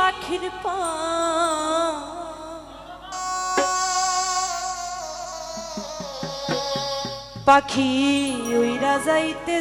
পাখির পা। পাখি ওইরা যাইতে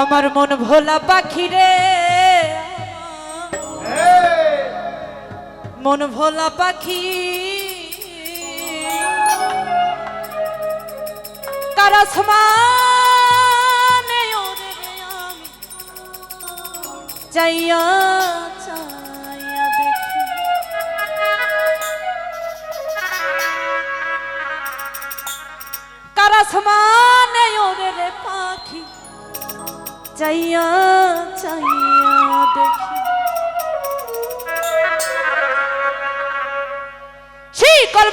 আমার মন ভোলা পাখি রে। মন ভোলা পাখি। তারা যাইয়া চাইয়া দেখি। কারাসমানে ওরে রে পাখি? চাইয়া চাইয়া দেখি। She called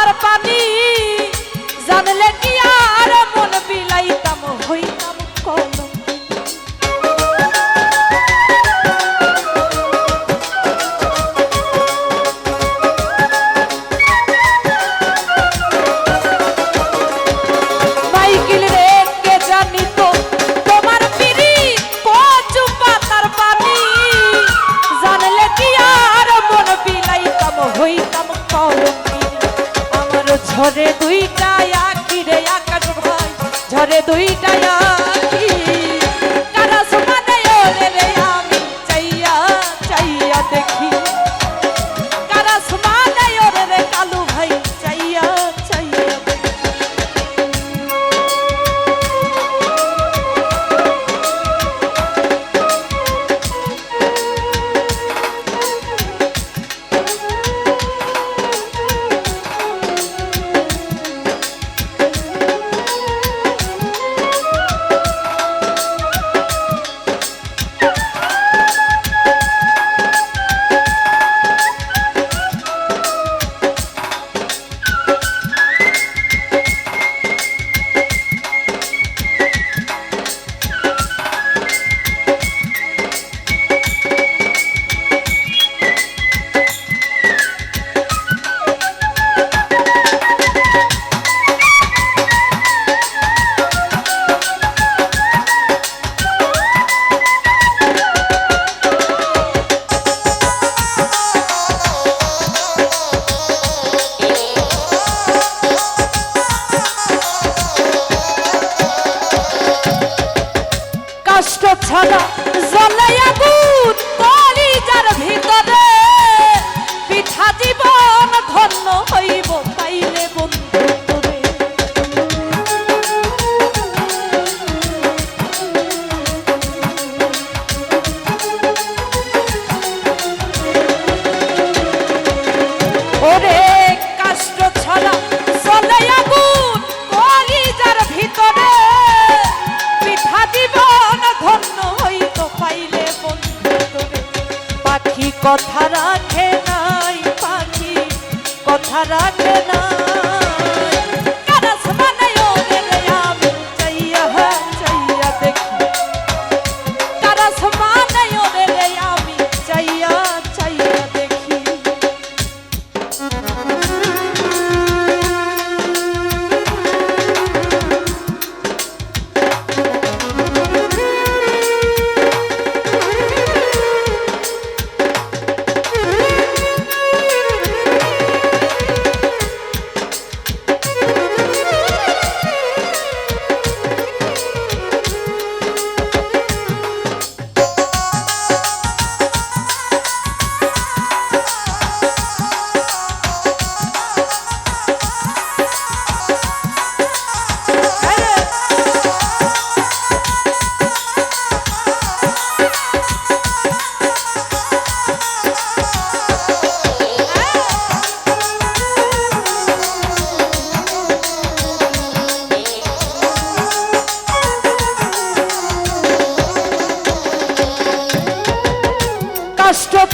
রাস্তার পানি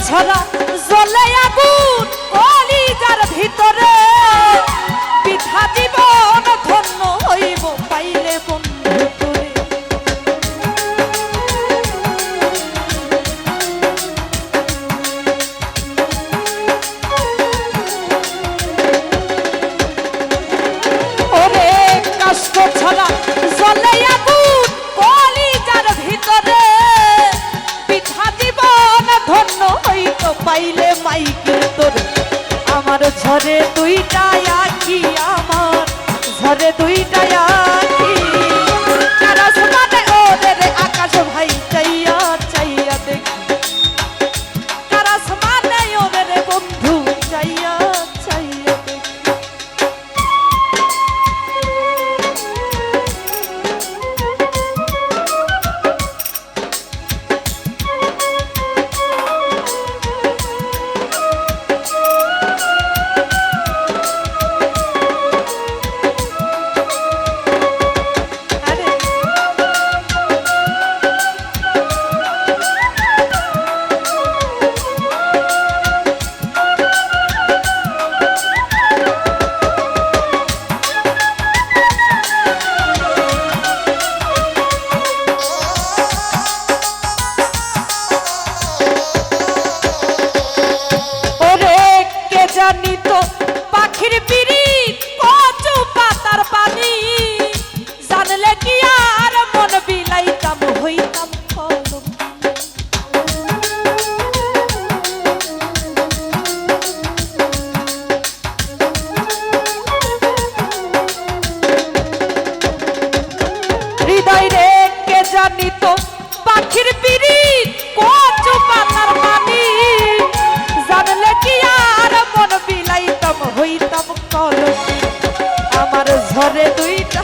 ছড়া জলে আগুন কলিজার ভিতরে। পিঠাজি জানি তো পাখির পিড়ি পাতার পানি জানলে কি আর মন বিলাইতাম, হইতাম কল আমার ঝরে দুইটা